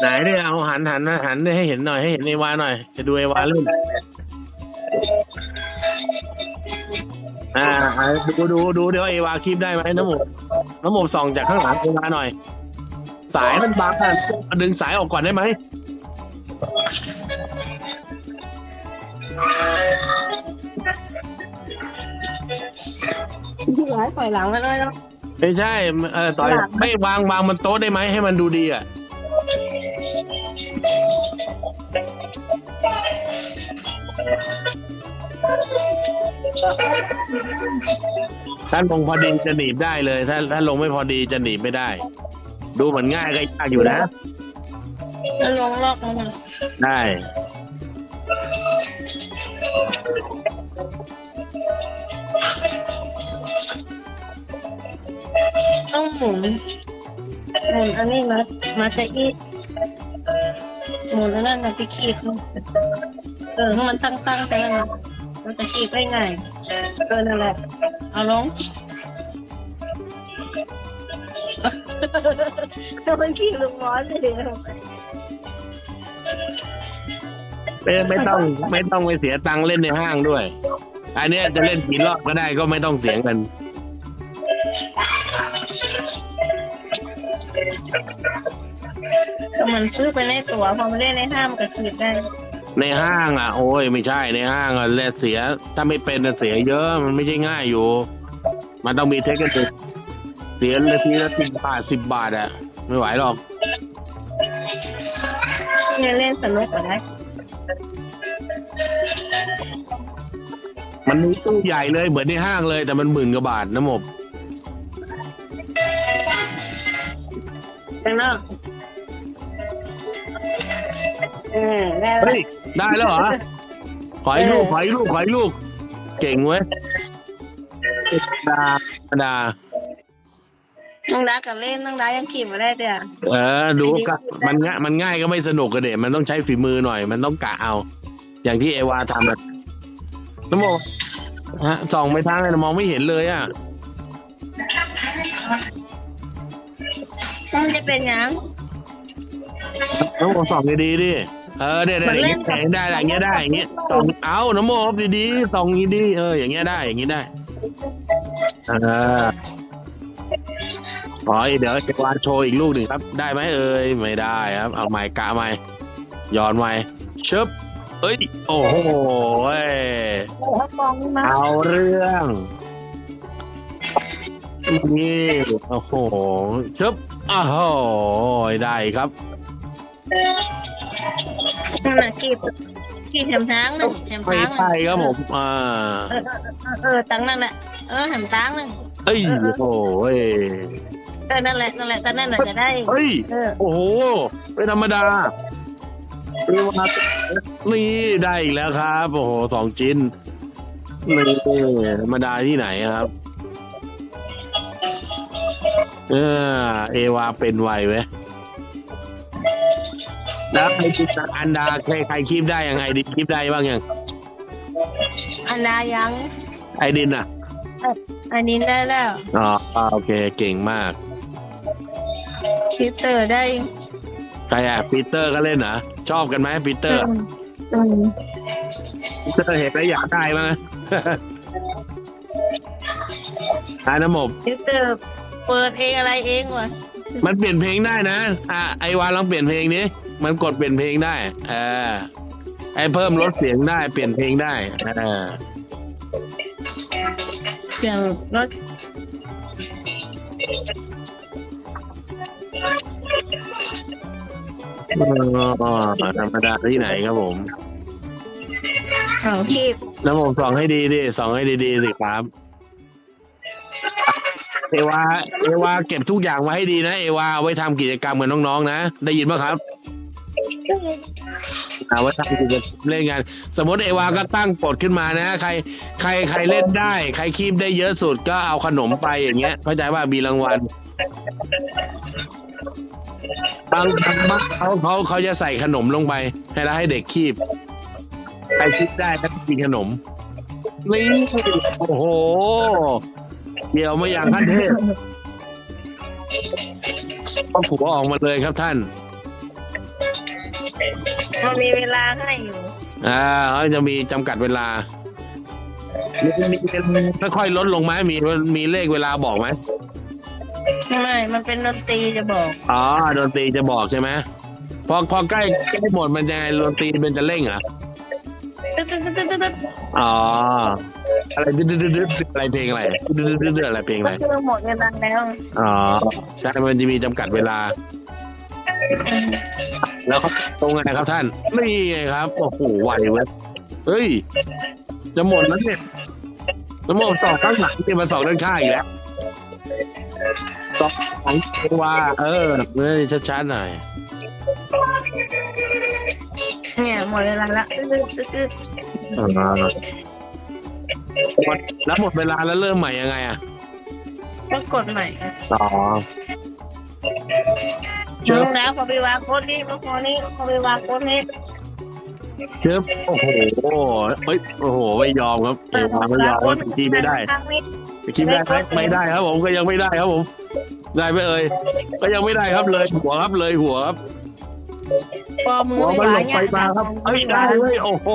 ไหนเนี่ยเอาหันหันหันให้เห็นหน่อยให้เห็นเอวาหน่อย จะดูเอวาเล่นอ่าอ่าดูดูดูเดี๋ยวเอวาคลิปได้ไหมน้ำหมกน้ำหมกส่องจากข้างหลังเอวาหน่อย สายมันบางอะดึงสายออกก่อนได้ไหมร้ายปล่อยหลังไปเลยเนาะไม่ใช่เออต่อยหลังไม่วางวางมันโต๊ะได้ไหมให้มันดูดีอะ ถ้าลงพอดีจะหนีบได้เลย ถ้าถ้าลงไม่พอดีจะหนีบไม่ได้ ดูเหมือนง่ายก็ยากอยู่นะแล้วลงลอกลงมาได้ต้องหมุนหมุนอันนี้มามาใช้อีกหมุนอันนั้นนะที่ขีดเออให้มันตั้งตั้งๆไปแล้วนะมันจะขีดได้ไงาย เออนั่นแหละเอาลงถ้ามันขีดลงร้อนเลยไม่ไม่ต้องไม่ต้องไปเสียตังค์เล่นในห้างด้วย อันเนี้ยจะเล่นกี่รอบก็ได้ก็ไม่ต้องเสียเงินก็มันซื้อไปในตัวพอมาเล่นในห้างมันก็ขีดได้ ในห้างอะ โอ้ยไม่ใช่ในห้างอะเล่นเสีย ถ้าไม่เป็นอะเสียเยอะมันไม่ใช่ง่ายอยู่ มันต้องมีเทคนิคเสียนาทีละสิบบาทสิบบาทอะ ไม่ไหวหรอกเนี่ยเล่นสนุกก็ได้มันมีตู้ใหญ่เลยเหมือนในห้างเลย แต่มันหมื่นกว่าบาทนะหมบข้างนอกเออได้เฮ้ย ได้แล้วเหรอขอให้ลูกขอให้ลูกขอให้ลูก เก่งเว้ยดาดาน้องดากับเล่นน้องดายังขี่มาได้เด้อเออดูก็มันง่ายมันง่ายก็ไม่สนุกกันเด็มันต้องใช้ฝีมือหน่อย มันต้องกะเอา อย่างที่เอวาทำอะน้ำโมฮะส่องไปทางไหนมองไม่เห็นเลยอะมันจะเป็นหยังน้ำโมส่องดีๆดิ เออเนี่ยเนี่ยอย่างเงี้ยอย่างเงี้ยได้อย่างเงี้ยได้อย่างเงี้ยส่องเอาน้ำโมดีๆส่องดีๆเอออย่างเงี้ยได้อย่างเงี้ยได้เออขออีกเดี๋ยวจะวาดโชว์อีกลูกหนึ่งครับ ได้ไหมเอ่ยไม่ได้ครับ เอาไม้กะไม้ย้อนไม้ชึบเอ้ยโอ้โหเว้ยโอ้โหมองมาเอาเรื่องนี่โอ้โหชึบอ้าวโหได้ครับ นั่นน่ะขี่ขี่แถมทางหนึ่งแถมไม่ทางหนึ่งใช่ครับผมอ่าเออเออตังนั่นแหละเออแถมทางหนึ่งเอ้ยโอ้โหเว้ยเออนั่นแหละนั่นแหละตอนนั้นน่ะจะได้ เฮ้ยเออโอ้โหไม่ธรรมดาเรียกว่านี่ได้อีกแล้วครับ โอ้โหสองชิ้นนี่ธรรมดาที่ไหนครับ เออเอวาเป็นไวเว้ย แล้วไอจิตอันดาใครใครคลิปได้ยังไอดินคลิปได้บ้างยังอันดายังไอดินอะอันนี้ได้แล้วอ๋อโอเคเก่งมากพิเตอร์ได้ใครอะปีเตอร์ก็เล่นเหรอชอบกันไหมปีเตอร์อืมปีเตอร์เห็นแล้วอยากได้มั้ยหาน้ำหมบพิเตอร์เปิดเองอะไรเองวะมันเปลี่ยนเพลงได้นะ อะไอวานลองเปลี่ยนเพลงนี้ มันกดเปลี่ยนเพลงได้เออไอเพิ่มลดเสียงได้เปลี่ยนเพลงได้เออเสียงรถอ๋อธรรมดาที่ไหนครับผมของขีบน้ำผมส่องให้ดีดิส่องให้ดีๆสิครับ เอวา เอวาเก็บทุกอย่างไว้ให้ดีนะ เอวาเอาไว้ทำกิจกรรมกับน้องๆนะ ได้ยินไหมครับ เอาไว้ทำกิจกรรมเล่นงาน สมมติเอวาก็ตั้งกฎขึ้นมานะ ใคร ใครใครเล่นได้ ใครคีบได้เยอะสุดก็เอาขนมไปอย่างเงี้ย เข้าใจว่ามีรางวัลบางบางบ้านเขาเขาเขาจะใส่ขนมลงไป ให้แล้วให้เด็กคีบใครคีบได้ก็กินขนมนี่โอ้โห เดี๋ยวมาอย่างขั้นเทพก็ผัวออกมาเลยครับท่าน มันมีเวลาให้อยู่ อ่าเขาจะมีจำกัดเวลามีมีค่อยๆลดลงไหมมีมีเลขเวลาบอกไหมไม่ มันเป็นดนตรีจะบอก อ๋อดนตรีจะบอกใช่ไหมพอพอใกล้ใกล้หมดมันจะไงดนตรีมันจะเร่งเหรอตึ๊ดตึ๊ดตึ๊ดตึ๊ดตึ๊ดอ๋ออะไรดื้อดื้อดื้อดื้ออะไรเพลงอะไรดื้อดื้อดื้อดื้ออะไรเพลงอะก็ไรคือหมดเวลาแล้ว อ๋อใช่มันจะมีจำกัดเวลา แล้วเขาตรงไงครับท่านนี่ไงครับโอ้โหไวเว้ยเฮ้ย จะหมดแล้วเนี่ยจะหมดสองข้างหลังที่มาสองด้านข้างอีกแล้วสองหลังว่าเออเฮ้ยชัดๆหน่อยเนี่ยหมดเวลาละตึ๊ดตึ๊ดตึ๊ดอ่าหมดแล้วหมดเวลาแล้วเริ่มใหม่ยังไงอะก็กดใหม่ครับอ๋อ ถึงแล้วพอไปวางโค้ดนี้พอนี้พอไปวางโค้ดนี้เชิบโอ้โหเฮ้ยโอ้โหไม่ยอมครับเอวาไม่ยอมครับจีไม่ได้ทางนี้คิดได้ไหมไม่ได้ครับ ผมก็ยังไม่ได้ครับผม ได้ไหมเอ่ยก็ยังไม่ได้ครับเลยหัวครับเลยหัวครับพอมือหัวไม่มันหลวางบเนี่ไปยมาครับเอ้ยได้เลยโอ้โห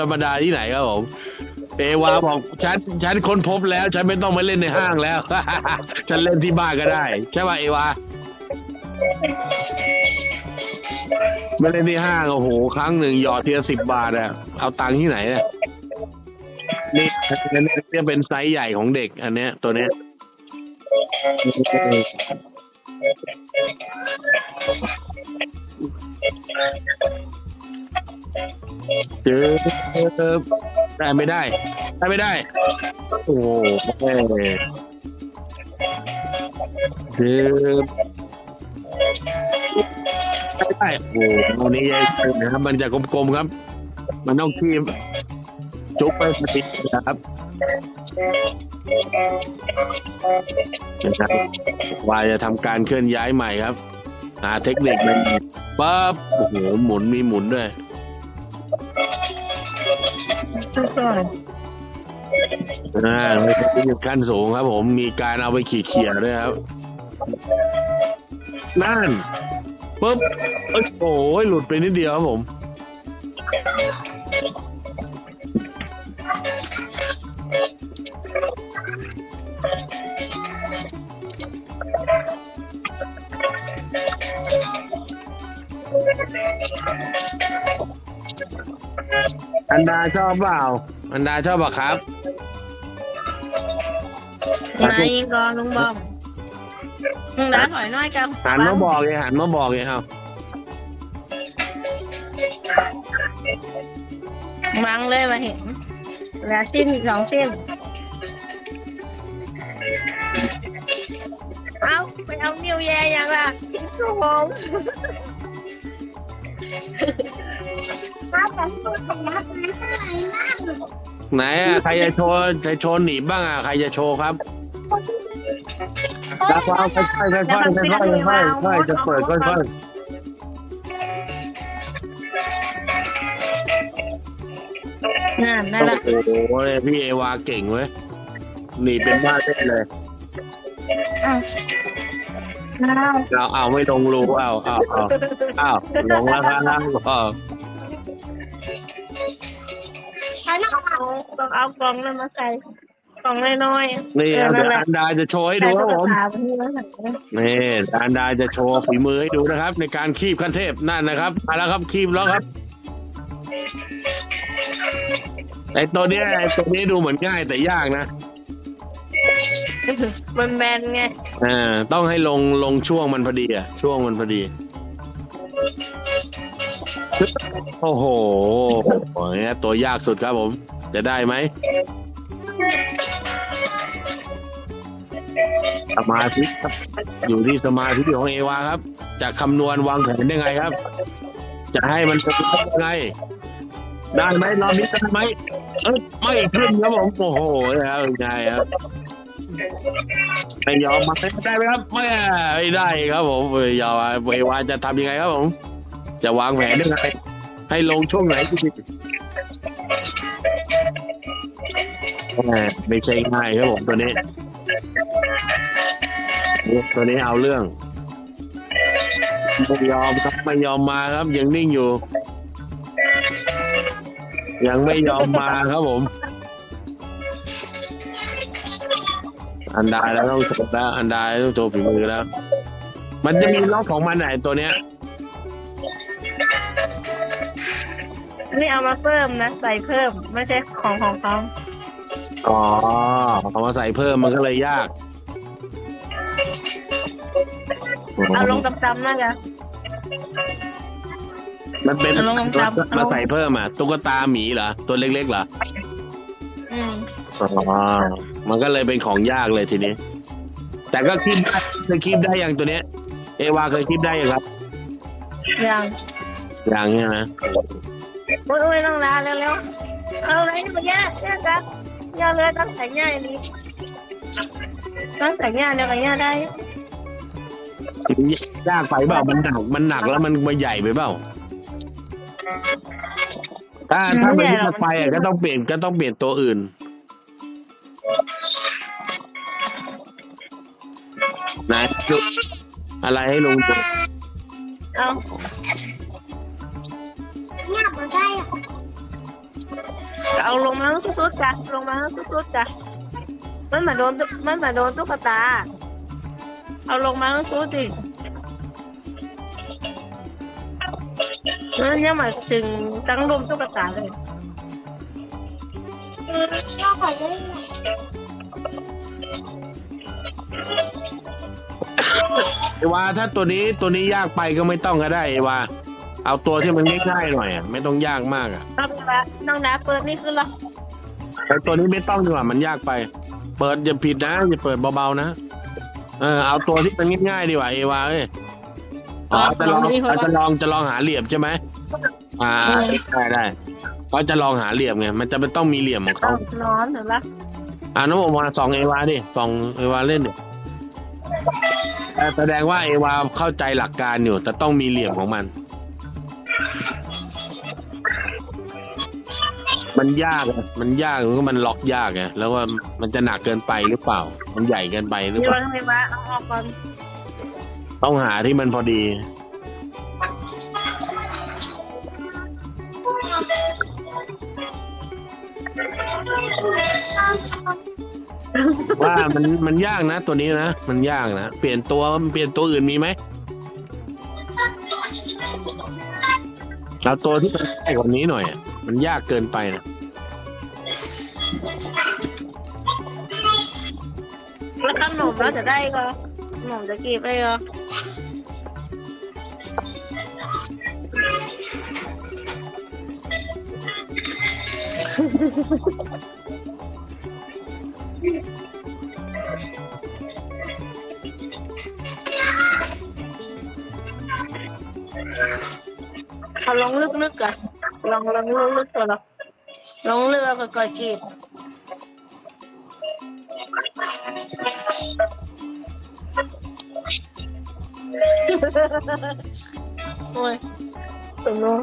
ธรรมดาที่ไหนครับผมเอวาบอกฉันฉันค้นพบแล้ว ฉันไม่ต้องมาเล่นในห้างแล้ว ฉันเล่นที่บ้านก็ได้ ใช่ป่ะเอวา ไม่เล่นที่ห้างโอ้โห ครั้งหนึ่งหยอดเทียสิบบาทอะเอาตังค์ที่ไหนเนี่ยนี่อันนี้เนี่ยเป็นไซส์ใหญ่ของเด็ก อันเนี้ย ตัวเนี้ยเจอได้ไม่ได้ ได้ไม่ได้ โอ้โหเจอ ไม่ได้โอ้โหตัวนี้ยังนนะครับ มันจะกลมๆครับ มันต้องคีบจุกไปสตินะครับนะครับว่าจะทำการเคลื่อนย้ายใหม่ครับ หาเทคนิคใหม่ปั๊บโอ้โหหมุนมีหมุนด้วยทุกคนอ่าไม่ใช่ขั้นสูงครับ ผมมีการเอาไปขี่เขี่ยด้วยครับ นั่นปุ๊บเอ้ยโอ้ยหลุดไปนิดเดียวครับผม อันดาชอบเปล่า อันดาชอบเปล่ะครับนายยิงกองลุงบอม ลุงน้าถอยน้อยกันหันมาบอกเลยหันมาบอกเลยครับวางเลยมาเห็นเหลือชิ้นอีกสองชิ้นเอาไปเอานิวแยยังล่ะทิ้งชั่วโมงไหนอะใครจะโชว์จะโชว์หนีบบ้างอะใครจะโชว์ครับ แล้วก็เอาค่อยๆค่อยๆค่อยๆค่อยๆค่อยๆค่อยๆจะเปิดค่อยๆนั่นนั่นแหละโอ้โหพี่เอวาเก่งเว้ยหนีเป็นบ้าเต้นเลยอ้าวเอาเอาไม่ลงรูเอาเอาเอาเอาลงแล้วครับเอาเอากล่องนั้นมาใส่ กล่องน้อยๆนี่เออเดี๋นั่ยนวแหละอันดาจะโชว์ให้ดูใส่ครับตุ๊ผกมตาไปที่นั่นแหละนี่อันดาจะโชว์ฝีมือให้ดูนะครับ ในการคีบขั้นเทพนั่นนะครับมาแล้วครับคีบแล้วครับไอตัวเนี้ยไอตัวนี้ดูเหมือนง่ายแต่ยากนะมันแบนไงอ่าต้องให้ลงลงช่วงมันพอดีอะช่วงมันพอดี โอ้โหเนี่ยตัวยากสุดครับผม จะได้ไหม สมาธิครับ อยู่ที่สมาธิของเอวาครับ จะคำนวณวางแผนยังไงครับ จะให้มันเป็นยังไงได้ไหมรอบนี้ได้ไหมเอ้ยไม่ขึ้นครับผมโอ้โหแล้วยังไงครับไม่ยอมมาได้ไหมครับไม่ไม่ได้ครับผมไม่ยอมเอวาจะทำยังไงครับผม จะวางแผนยังไงให้ลงช่วงไหนดีแหมไม่ใช่ง่ายครับผมตัวนี้ ตัวนี้เอาเรื่องไม่ยอมครับไม่ยอมมาครับยังนิ่งอยู่ ยังไม่ยอมมาครับผม อันดาแล้วต้องโชว์แล้วอันดาต้องโชว์ฝีมือแล้ว มันจะมีล็อกของมันไหนตัวเนี้ยนี่เอามาเพิ่มนะใส่เพิ่ม ไม่ใช่ของของเขาอ๋อเอามาใส่เพิ่มมันก็เลยยาก เอาลงตำๆน่าจะ มันเป็นเอาลงตามๆมาใส่เพิ่มอะตุ๊กตาหมีเหรอตัวเล็กๆเหรออืมอ๋อมันก็เลยเป็นของยากเลยทีนี้ แต่ก็คิดได้เคยคิดได้อย่างตัวเนี้ย เอวาเคยคิดได้ยังครับอย่างอย่างเนี้ยนะโอ้ยต้องลาเร็วๆเอาอะไรมาแย่แย่กันแย่เลยตั้งแต่ง่ายนี้ตั้งแต่ง่ายเดี๋ยวก็ง่ายได้ ยากไปเปล่ามันหนักมันหนักแล้วมันมันใหญ่ไปเปล่าถ้าถ้ามันยากไปอะก็ต้องเปลี่ยนก็ต้องเปลี่ยนตัวอื่น นะดูอะไรให้ลุงดูเอาเอาลงมาสุดๆจ้ะลงมาสุดๆจ้ะมันมาโดนตุ๊กมันมาโดนตุ๊กตา เอาลงมาสุดดิมันยังมาถึงตั้งรวมตุ๊กตาเลยเอวาถ้าตัวนี้ตัวนี้ยากไปก็ไม่ต้องก็ได้เอวาเอาตัวที่มันง่ายๆหน่อยอะไม่ต้องยากมากอะน้องดาน้องดาเปิดนี่คือเหรอแต่ตัวนี้ไม่ต้องดีกว่ามันยากไป เปิดอย่าผิดนะอย่าเปิดเบาๆนะ เออเอาตัวที่มันง่ายๆดีกว่าเอวาเอ้ยอ๋อจะลองจะลองจะลองหาเหลี่ยมใช่ไหมอ่าได้ได้เพราะจะลองหาเหลี่ยมไงมันจะเป็นต้องมีเหลี่ยมของเขาร้อนเหรอละอ่าน้องบอกมาสองเอวาดิสองเอวาเล่นดิเออแสดงว่าเอวาเข้าใจหลักการอยู่ แต่ต้องมีเหลี่ยมของมัน มันยากอะมันยากก็มันล็อกยากไงแล้วว่ามันจะหนักเกินไปหรือเปล่า มันใหญ่เกินไปหรือเปล่าไมวะเอาออกก่อนต้องหาที่มันพอดี ว่ามันมันยากนะ ตัวนี้นะ มันยากนะ เปลี่ยนตัวเปลี่ยนตัวอื่นมีไหมเอาตัวที่มันง่ายกว่านี้หน่อยอะ มันยากเกินไปนะแล้วขนมเราจะได้ก็ขนมจะกีบได้ก็เอาลองลึกๆกัน ลองลองลึกๆก่อนเหรอลองเลือกก็ก่อยกีบโอ้ยสมน้อง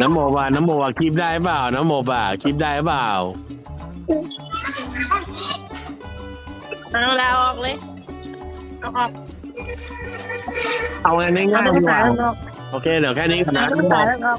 น้ำโมบาน้ำโมบาคลิปได้เปล่า น้ำโมบาคลิปได้เปล่า เอาลาออกเลยเอาออกเอาง่ายๆเอาดีตุ๊กกตาว่าออกโอเคเดี๋ยวแค่นี้ก่อนเอานะตุ๊กตาออก